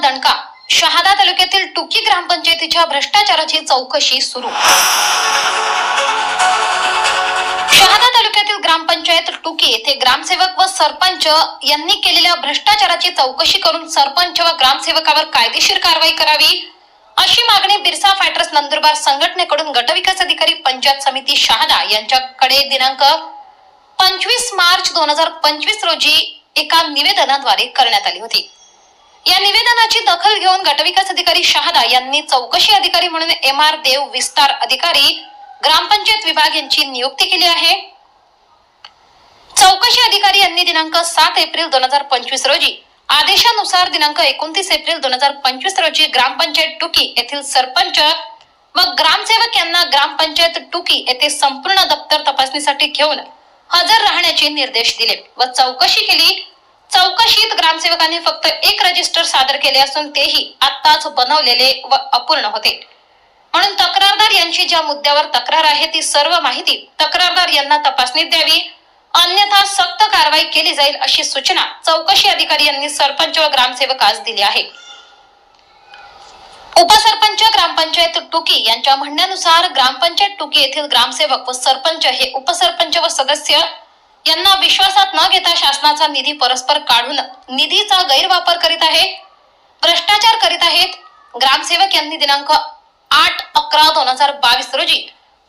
दणका. शहादा तालुक्यातील टुकी ग्रामपंचायतीच्या भ्रष्टाचाराची चौकशी सुरू. शहादा तालुक्यातील ग्रामपंचायत टुकी येथे ग्रामसेवक व सरपंच यांनी केलेल्या भ्रष्टाचाराची चौकशी करून सरपंच व ग्रामसेवकावर कायदेशीर कारवाई करावी अशी मागणी बिरसा फायटर्स नंदुरबार संघटनेकडून गटविकास अधिकारी पंचायत समिती शहादा यांच्याकडे दिनांक पंचवीस मार्च दोन हजार पंचवीस रोजी एका निवेदनाद्वारे करण्यात आली होती. या निवेदनाची दखल घेऊन गटविकास अधिकारी शहादा यांनी चौकशी अधिकारी म्हणून एम आर देव विस्तार अधिकारी ग्रामपंचायत विभाग यांची नियुक्ती केली आहे. चौकशी अधिकारी यांनी दिनांक सात एप्रिल दोन हजार पंचवीस रोजी आदेशानुसार दिनांक एकोणतीस एप्रिल दोन हजार पंचवीस रोजी ग्रामपंचायत टुकी येथील सरपंच व ग्रामसेवक यांना ग्रामपंचायत टुकी येथे संपूर्ण दप्तर तपासणीसाठी घेऊन हजर राहण्याचे निर्देश दिले व चौकशी केली. चौकशीत ग्रामसेवकांनी फक्त एक रजिस्टर सादर केले असून तेही आत्ताच बनवलेले व अपूर्ण होते. म्हणून तक्रारदार यांची ज्या मुद्द्यावर तक्रार आहे ती सर्व माहिती तक्रारदार यांना तपासणीत द्यावी. अन्यथा सक्त कारवाई केली जाईल अशी सूचना चौकशी अधिकारी यांनी सरपंच व ग्रामसेवकास दिली आहे. उपसरपंच ग्रामपंचायत टुकी यांच्या म्हणण्यानुसार ग्रामपंचायत टुकी येथील ग्रामसेवक व सरपंच हे उपसरपंच व सदस्य यांना विश्वासात न घेता शासनाचा निधी परस्पर काढून निधीचा गैरवापर करीत आहे भ्रष्टाचार करीत आहेत. ग्रामसेवक यांनी दिनांक आठ अकरा दोन हजार बावीस रोजी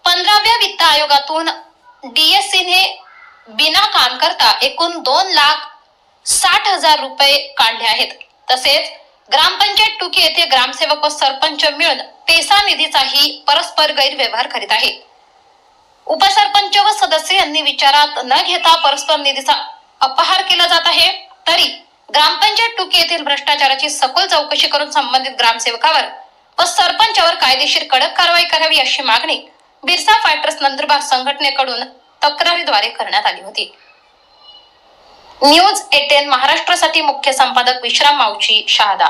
पंधराव्या वित्त आयोगातून डीएससीने बिना काम करता एकूण दोन लाख साठ हजार रुपये काढले आहेत. तसेच ग्रामपंचायत टुकी येथे ग्रामसेवक व सरपंच मिळून पेसा निधीचाही परस्पर गैरव्यवहार करीत आहेत. उपसरपंच व सदस्य यांनी विचारात न घेता परस्पर निधीचा अपहार केला जात आहे. तरी ग्रामपंचायत टुकी येथील भ्रष्टाचाराची सखोल चौकशी करून संबंधित ग्रामसेवकावर व सरपंचावर कायदेशीर कडक कारवाई करावी अशी मागणी बिरसा फायटर्स नंदुरबार संघटनेकडून तक्रारीद्वारे करण्यात आली होती. न्यूज एटेन महाराष्ट्रासाठी मुख्य संपादक विश्राम मावची शहादा.